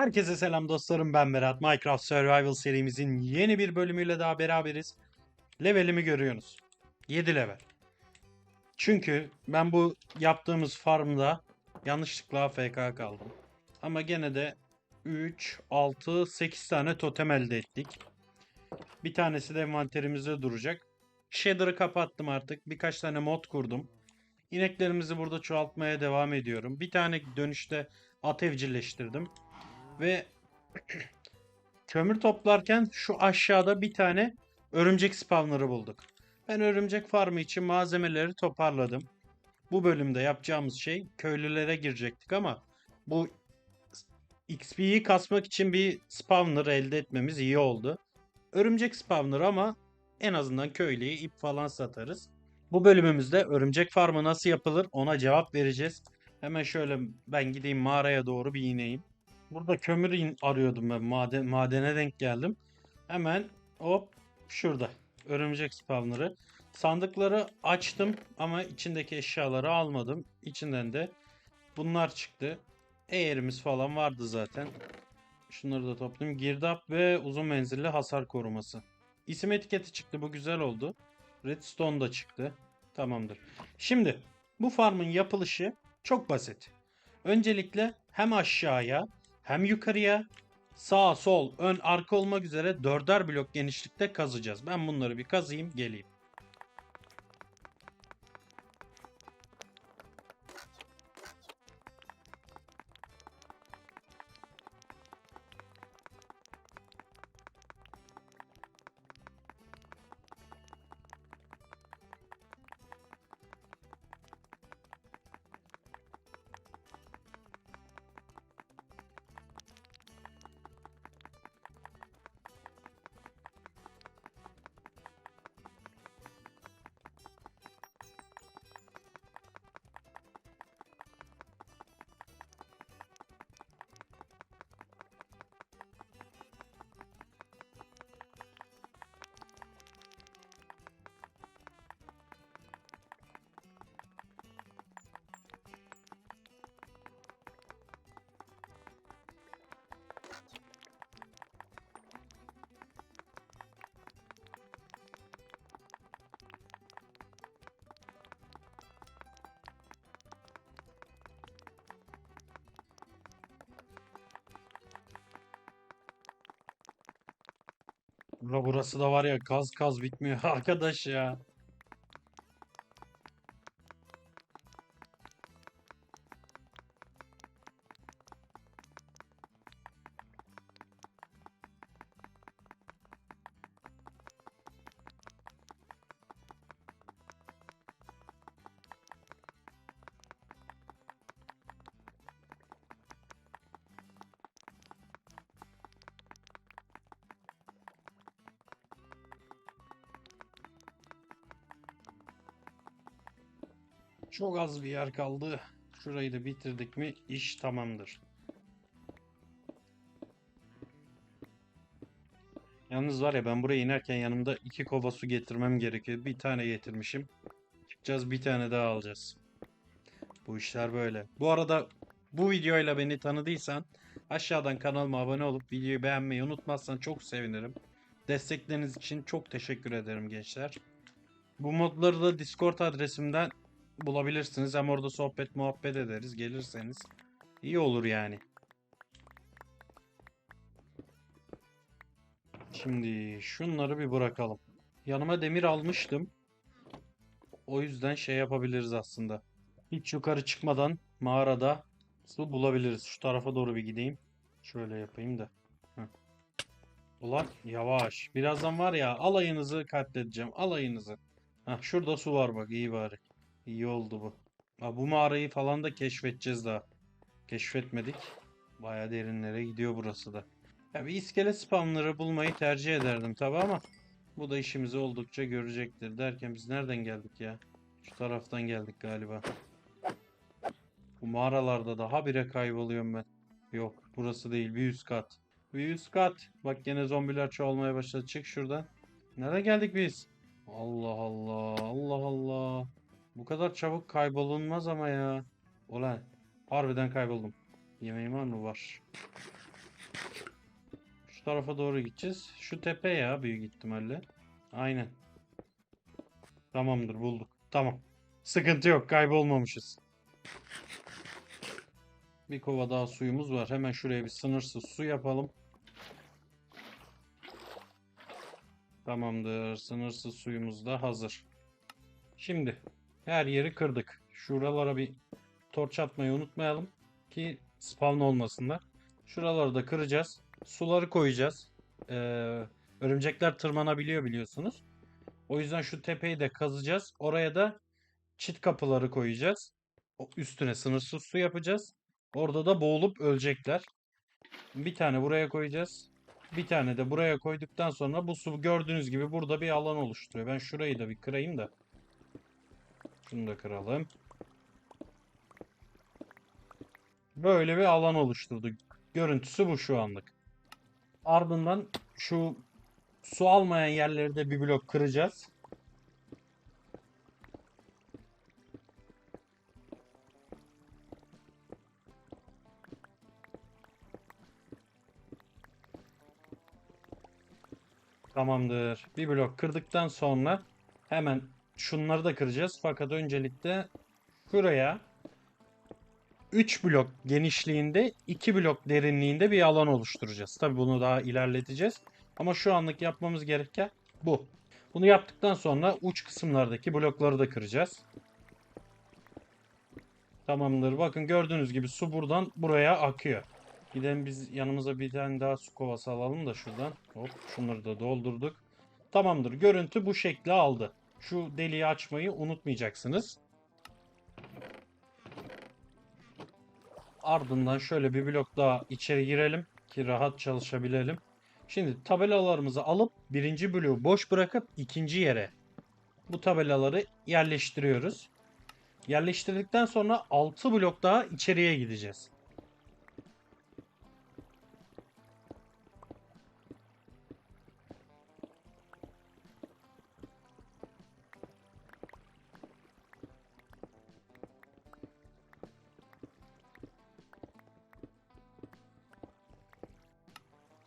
Herkese selam dostlarım ben Berat. Minecraft Survival serimizin yeni bir bölümüyle daha beraberiz. Levelimi görüyorsunuz. 7 level. Çünkü ben bu yaptığımız farmda yanlışlıkla AFK kaldım. Ama gene de 3, 6, 8 tane totem elde ettik. Bir tanesi de envanterimizde duracak. Shader'ı kapattım artık. Birkaç tane mod kurdum. İneklerimizi burada çoğaltmaya devam ediyorum. Bir tane dönüşte at evcilleştirdim. Ve kömür toplarken şu aşağıda bir tane örümcek spawner'ı bulduk. Ben örümcek farmı için malzemeleri toparladım. Bu bölümde yapacağımız şey köylülere girecektik ama bu XP'yi kasmak için bir spawner elde etmemiz iyi oldu. Örümcek spawner ama en azından köylüye ip falan satarız. Bu bölümümüzde örümcek farmı nasıl yapılır ona cevap vereceğiz. Hemen şöyle ben gideyim mağaraya doğru bir ineyim. Burada kömür arıyordum ben. Maden, madene denk geldim. Hemen hop şurada. Örümcek spawner'ı. Sandıkları açtım ama içindeki eşyaları almadım. İçinden de bunlar çıktı. Eğerimiz falan vardı zaten. Şunları da toplayayım. Girdap ve uzun menzilli hasar koruması. İsim etiketi çıktı. Bu güzel oldu. Redstone da çıktı. Tamamdır. Şimdi bu farmın yapılışı çok basit. Öncelikle hem aşağıya hem yukarıya sağ, sol, ön, arka olmak üzere dörder blok genişlikte kazacağız. Ben bunları bir kazıyım geleyim. Ula burası da var ya kaz kaz bitmiyor arkadaş ya. Çok az bir yer kaldı. Şurayı da bitirdik mi iş tamamdır. Yalnız var ya ben buraya inerken yanımda iki kova su getirmem gerekiyor. Bir tane getirmişim. Çıkacağız bir tane daha alacağız. Bu işler böyle. Bu arada bu videoyla beni tanıdıysan aşağıdan kanalıma abone olup videoyu beğenmeyi unutmazsan çok sevinirim. Destekleriniz için çok teşekkür ederim gençler. Bu modları da Discord adresimden bulabilirsiniz. Hem orada sohbet muhabbet ederiz gelirseniz. iyi olur yani. Şimdi şunları bir bırakalım. Yanıma demir almıştım. O yüzden şey yapabiliriz aslında. Hiç yukarı çıkmadan mağarada su bulabiliriz. Şu tarafa doğru bir gideyim. Şöyle yapayım da. Heh. Ulan yavaş. Birazdan var ya alayınızı katledeceğim. Alayınızı. Heh, şurada su var bak iyi bari. İyi oldu bu. Ha, bu mağarayı falan da keşfedeceğiz daha. Keşfetmedik. Baya derinlere gidiyor burası da. Ya bir iskelet spamları bulmayı tercih ederdim tabi ama bu da işimizi oldukça görecektir. Derken biz nereden geldik ya? Şu taraftan geldik galiba. Bu mağaralarda da habire kayboluyorum ben. Yok burası değil bir üst kat. Bir üst kat. Bak gene zombiler çoğalmaya başladı. Çık şuradan. Nereden geldik biz? Allah Allah. Allah Allah. Bu kadar çabuk kaybolunmaz ama ya. Ulan harbiden kayboldum. Yemeğim var mı? Var. Şu tarafa doğru gideceğiz. Şu tepe ya büyük ihtimalle. Aynen. Tamamdır bulduk. Tamam. Sıkıntı yok kaybolmamışız. Bir kova daha suyumuz var. Hemen şuraya bir sınırsız su yapalım. Tamamdır. Sınırsız suyumuz da hazır. Şimdi her yeri kırdık. Şuralara bir torç atmayı unutmayalım ki spawn olmasınlar. Şuraları da kıracağız. Suları koyacağız. Ee, örümcekler tırmanabiliyor biliyorsunuz. O yüzden şu tepeyi de kazacağız. Oraya da çit kapıları koyacağız. Üstüne sınırsız su yapacağız. Orada da boğulup ölecekler. Bir tane buraya koyacağız. Bir tane de buraya koyduktan sonra bu su gördüğünüz gibi burada bir alan oluşturuyor. Ben şurayı da bir kırayım da. Şunu da kıralım. Böyle bir alan oluşturduk. Görüntüsü bu şu anlık. Ardından şu su almayan yerleri de bir blok kıracağız. Tamamdır. Bir blok kırdıktan sonra hemen şunları da kıracağız. Fakat öncelikle şuraya 3 blok genişliğinde 2 blok derinliğinde bir alan oluşturacağız. Tabi bunu daha ilerleteceğiz. Ama şu anlık yapmamız gereken bu. Bunu yaptıktan sonra uç kısımlardaki blokları da kıracağız. Tamamdır. Bakın gördüğünüz gibi su buradan buraya akıyor. Gidelim biz yanımıza bir tane daha su kovası alalım da şuradan. Hop şunları da doldurduk. Tamamdır. Görüntü bu şekli aldı. Şu deliği açmayı unutmayacaksınız. Ardından şöyle bir blok daha içeri girelim ki rahat çalışabilelim. Şimdi tabelalarımızı alıp birinci bloğu boş bırakıp ikinci yere bu tabelaları yerleştiriyoruz. Yerleştirdikten sonra 6 blok daha içeriye gideceğiz.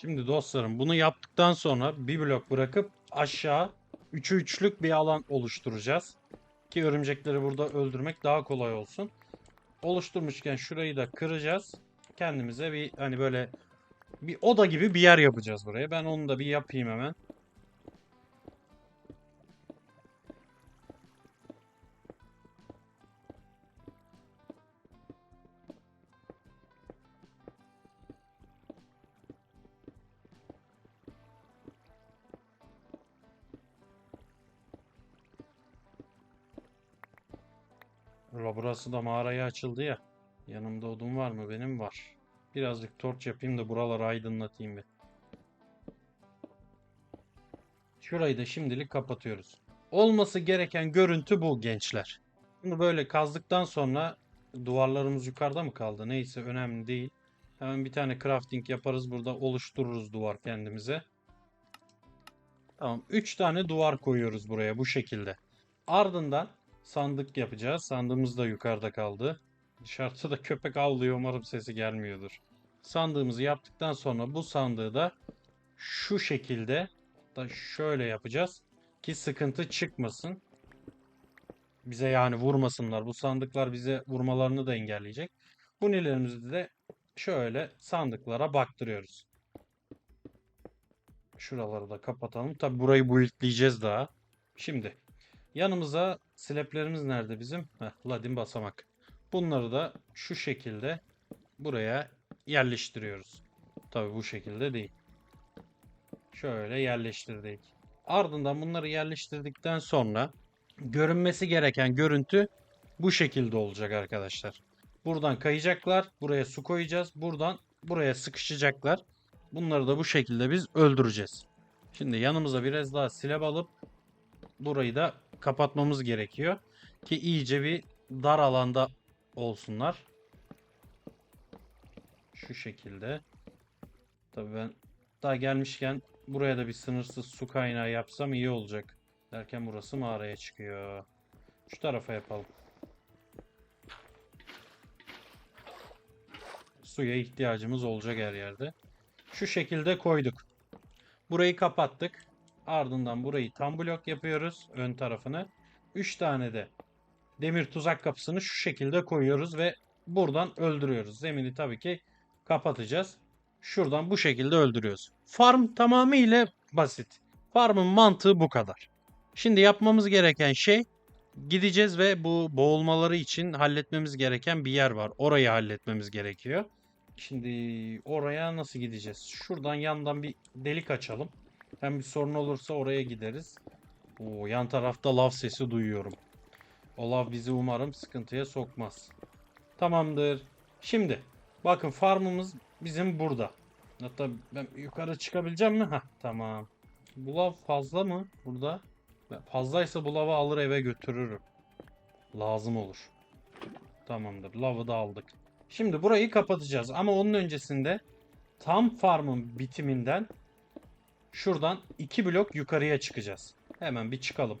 Şimdi dostlarım bunu yaptıktan sonra bir blok bırakıp aşağı 3'ü üçlük bir alan oluşturacağız. Ki örümcekleri burada öldürmek daha kolay olsun. Oluşturmuşken şurayı da kıracağız. Kendimize bir hani böyle bir oda gibi bir yer yapacağız buraya. Ben onu da bir yapayım hemen. Ula burası da mağaraya açıldı ya. Yanımda odun var mı? Benim var. Birazcık torç yapayım da buraları aydınlatayım bir. Şurayı da şimdilik kapatıyoruz. Olması gereken görüntü bu gençler. Bunu böyle kazdıktan sonra duvarlarımız yukarıda mı kaldı? Neyse önemli değil. Hemen bir tane crafting yaparız. Burada oluştururuz duvar kendimize. Tamam. 3 tane duvar koyuyoruz buraya bu şekilde. Ardından sandık yapacağız. Sandığımız da yukarıda kaldı. Dışarıda da köpek avlıyor. Umarım sesi gelmiyordur. Sandığımızı yaptıktan sonra bu sandığı da şu şekilde da şöyle yapacağız ki sıkıntı çıkmasın. Bize yani vurmasınlar. Bu sandıklar bize vurmalarını da engelleyecek. Bu nelerimizi de şöyle sandıklara baktırıyoruz. Şuraları da kapatalım. Tabi burayı buildleyeceğiz daha. Şimdi yanımıza slablerimiz nerede bizim? Heh, ladin basamak. Bunları da şu şekilde buraya yerleştiriyoruz. Tabi bu şekilde değil. Şöyle yerleştirdik. Ardından bunları yerleştirdikten sonra görünmesi gereken görüntü bu şekilde olacak arkadaşlar. Buradan kayacaklar. Buraya su koyacağız. Buradan buraya sıkışacaklar. Bunları da bu şekilde biz öldüreceğiz. Şimdi yanımıza biraz daha silab alıp burayı da kapatmamız gerekiyor. Ki iyice bir dar alanda olsunlar. Şu şekilde. Tabii ben daha gelmişken buraya da bir sınırsız su kaynağı yapsam iyi olacak. Derken burası mağaraya çıkıyor. Şu tarafa yapalım. Suya ihtiyacımız olacak her yerde. Şu şekilde koyduk. Burayı kapattık. Ardından burayı tam blok yapıyoruz. Ön tarafını. 3 tane de demir tuzak kapısını şu şekilde koyuyoruz ve buradan öldürüyoruz. Zemini tabii ki kapatacağız. Şuradan bu şekilde öldürüyoruz. Farm tamamıyla basit. Farmın mantığı bu kadar. Şimdi yapmamız gereken şey gideceğiz ve bu boğulmaları için halletmemiz gereken bir yer var. Orayı halletmemiz gerekiyor. Şimdi oraya nasıl gideceğiz? Şuradan yandan bir delik açalım. Hem bir sorun olursa oraya gideriz. Oo, yan tarafta lav sesi duyuyorum. O lav bizi umarım sıkıntıya sokmaz. Tamamdır. Şimdi bakın farmımız bizim burada. Hatta ben yukarı çıkabileceğim mi? Heh, tamam. Bu lav fazla mı burada? Fazlaysa bu lavı alır eve götürürüm. Lazım olur. Tamamdır. Lavı da aldık. Şimdi burayı kapatacağız ama onun öncesinde tam farmın bitiminden şuradan iki blok yukarıya çıkacağız. Hemen bir çıkalım.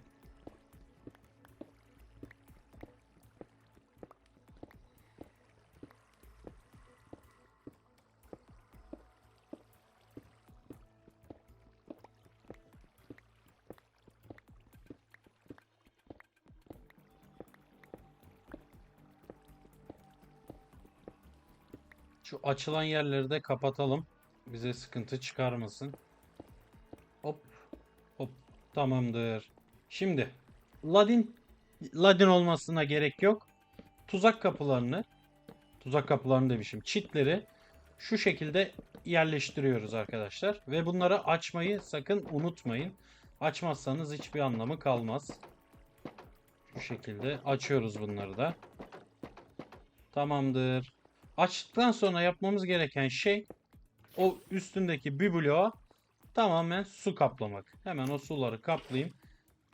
Şu açılan yerleri de kapatalım. Bize sıkıntı çıkarmasın. Tamamdır. Şimdi Ladin Ladin olmasına gerek yok. Tuzak kapılarını tuzak kapılarını demişim. Çitleri şu şekilde yerleştiriyoruz arkadaşlar. Ve bunları açmayı sakın unutmayın. Açmazsanız hiçbir anlamı kalmaz. Şu şekilde açıyoruz bunları da. Tamamdır. Açtıktan sonra yapmamız gereken şey o üstündeki bir bloğa tamamen su kaplamak. Hemen o suları kaplayayım.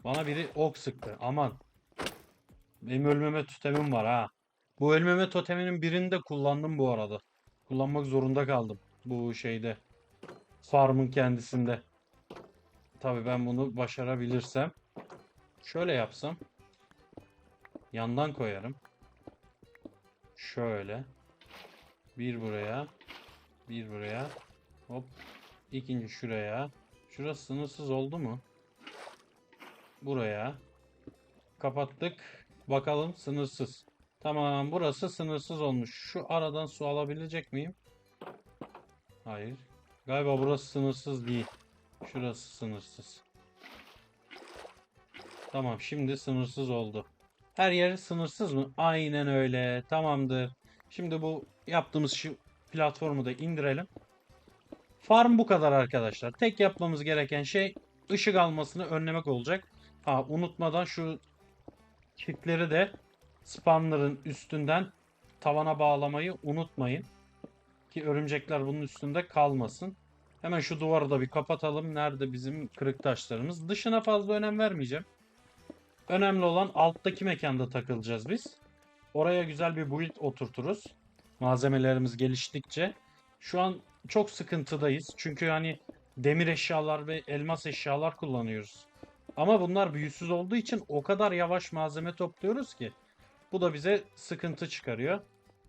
Bana biri ok sıktı. Aman. Benim ölmeme totemim var ha. Bu ölmeme toteminin birini de kullandım bu arada. Kullanmak zorunda kaldım. Bu şeyde. Farmın kendisinde. Tabii ben bunu başarabilirsem. Şöyle yapsam. Yandan koyarım. Şöyle. Bir buraya. Bir buraya. Hop. İkinci şuraya. Şurası sınırsız oldu mu? Buraya. Kapattık. Bakalım sınırsız. Tamam burası sınırsız olmuş. Şu aradan su alabilecek miyim? Hayır. Galiba burası sınırsız değil. Şurası sınırsız. Tamam şimdi sınırsız oldu. Her yer sınırsız mı? Aynen öyle. Tamamdır. Şimdi bu yaptığımız şu platformu da indirelim. Farm bu kadar arkadaşlar. Tek yapmamız gereken şey ışık almasını önlemek olacak. Ha unutmadan şu çiftleri de spawner'ın üstünden tavana bağlamayı unutmayın. Ki örümcekler bunun üstünde kalmasın. Hemen şu duvarı da bir kapatalım. Nerede bizim kırık taşlarımız? Dışına fazla önem vermeyeceğim. Önemli olan alttaki mekanda takılacağız biz. Oraya güzel bir build oturturuz. Malzemelerimiz geliştikçe. Şu an çok sıkıntıdayız. Çünkü hani demir eşyalar ve elmas eşyalar kullanıyoruz. Ama bunlar büyüsüz olduğu için o kadar yavaş malzeme topluyoruz ki. Bu da bize sıkıntı çıkarıyor.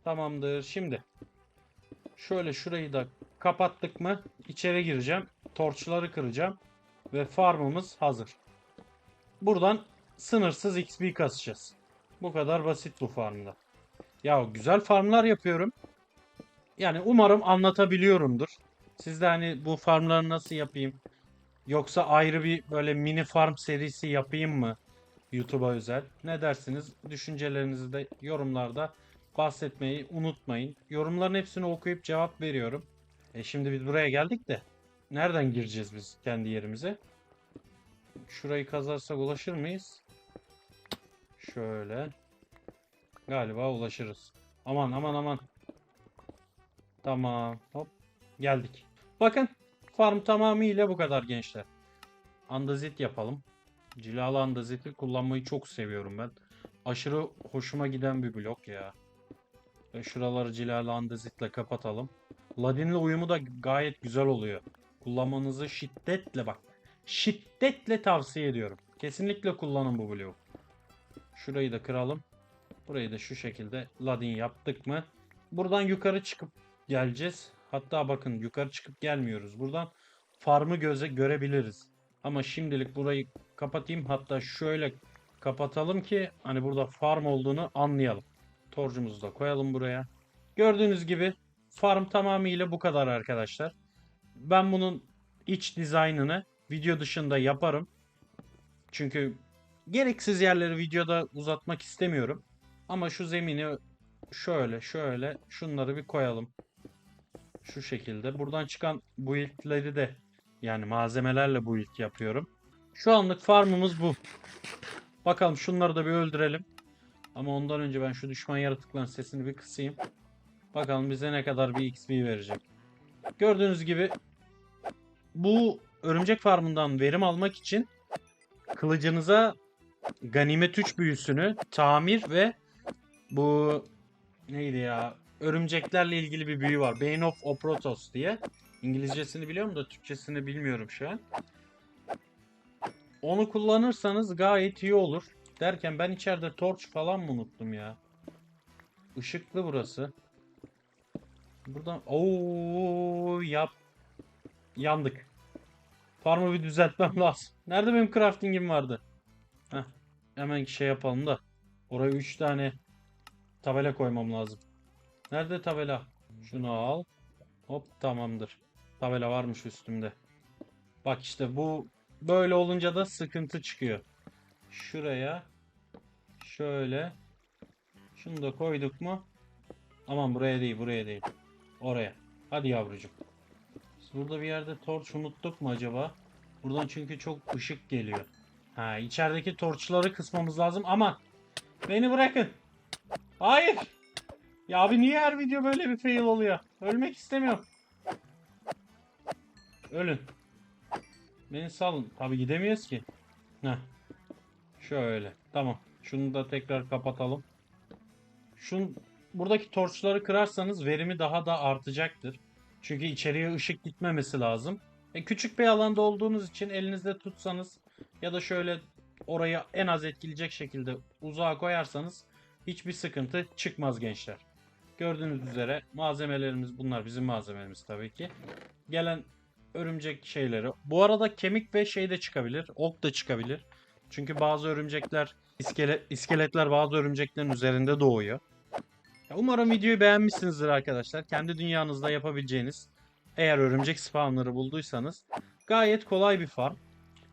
Tamamdır. Şimdi şöyle şurayı da kapattık mı içeri gireceğim. Torçları kıracağım. Ve farmımız hazır. Buradan sınırsız XP kasacağız. Bu kadar basit bu farmda. Ya güzel farmlar yapıyorum. Yani umarım anlatabiliyorumdur. Siz de hani bu farmları nasıl yapayım? Yoksa ayrı bir böyle mini farm serisi yapayım mı? YouTube'a özel. Ne dersiniz? Düşüncelerinizi de yorumlarda bahsetmeyi unutmayın. Yorumların hepsini okuyup cevap veriyorum. E şimdi biz buraya geldik de nereden gireceğiz biz kendi yerimize? Şurayı kazarsak ulaşır mıyız? Şöyle. Galiba ulaşırız. Aman aman aman. Tamam. Hop. Geldik. Bakın. Farm tamamıyla bu kadar gençler. Andazit yapalım. Cilalı andaziti kullanmayı çok seviyorum ben. Aşırı hoşuma giden bir blok ya. Ve şuraları cilalı andazitle kapatalım. Ladin'le uyumu da gayet güzel oluyor. Kullanmanızı şiddetle bak. Şiddetle tavsiye ediyorum. Kesinlikle kullanın bu bloğu. Şurayı da kıralım. Burayı da şu şekilde ladin yaptık mı? Buradan yukarı çıkıp geleceğiz. Hatta bakın yukarı çıkıp gelmiyoruz. Buradan farmı göze görebiliriz. Ama şimdilik burayı kapatayım. Hatta şöyle kapatalım ki hani burada farm olduğunu anlayalım. Torcumuzu da koyalım buraya. Gördüğünüz gibi farm tamamıyla bu kadar arkadaşlar. Ben bunun iç dizaynını video dışında yaparım. Çünkü gereksiz yerleri videoda uzatmak istemiyorum. Ama şu zemini şöyle şöyle şunları bir koyalım. Şu şekilde. Buradan çıkan build'leri de yani malzemelerle build yapıyorum. Şu anlık farmımız bu. Bakalım şunları da bir öldürelim. Ama ondan önce ben şu düşman yaratıkların sesini bir kısayım. Bakalım bize ne kadar bir XP verecek. Gördüğünüz gibi bu örümcek farmından verim almak için kılıcınıza ganimet 3 büyüsünü tamir ve bu neydi ya örümceklerle ilgili bir büyü var. Bane of Oprotos diye. İngilizcesini biliyorum da Türkçesini bilmiyorum şu an. Onu kullanırsanız gayet iyi olur. Derken ben içeride torç falan mı unuttum ya? Işıklı burası. Buradan ooo yap yandık. Farmı bir düzeltmem lazım. Nerede benim crafting'im vardı? Heh, hemen şey yapalım da. Oraya 3 tane tabela koymam lazım. Nerede tabela? Şunu al. Hop tamamdır. Tabela varmış üstümde. Bak işte bu böyle olunca da sıkıntı çıkıyor. Şuraya şöyle şunu da koyduk mu? Aman buraya değil buraya değil. Oraya. Hadi yavrucuğum. Biz Burada bir yerde torç unuttuk mu acaba? Buradan çünkü çok ışık geliyor. Ha içerideki torçları kısmamız lazım ama beni bırakın. Hayır. Ya abi niye her video böyle bir fail oluyor? Ölmek istemiyorum. Ölün. Beni salın. Tabi gidemiyoruz ki. Heh. Şöyle. Tamam. Şunu da tekrar kapatalım. Şun buradaki torçları kırarsanız verimi daha da artacaktır. Çünkü içeriye ışık gitmemesi lazım. E, küçük bir alanda olduğunuz için elinizde tutsanız ya da şöyle orayı en az etkileyecek şekilde uzağa koyarsanız hiçbir sıkıntı çıkmaz gençler. Gördüğünüz üzere malzemelerimiz bunlar bizim malzemelerimiz tabii ki. Gelen örümcek şeyleri. Bu arada kemik ve şey de çıkabilir. Ok da çıkabilir. Çünkü bazı örümcekler iskelet, iskeletler bazı örümceklerin üzerinde doğuyor. Ya umarım videoyu beğenmişsinizdir arkadaşlar. Kendi dünyanızda yapabileceğiniz eğer örümcek spawnları bulduysanız gayet kolay bir farm.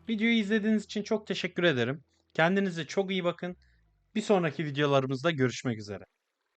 Videoyu izlediğiniz için çok teşekkür ederim. Kendinize çok iyi bakın. Bir sonraki videolarımızda görüşmek üzere.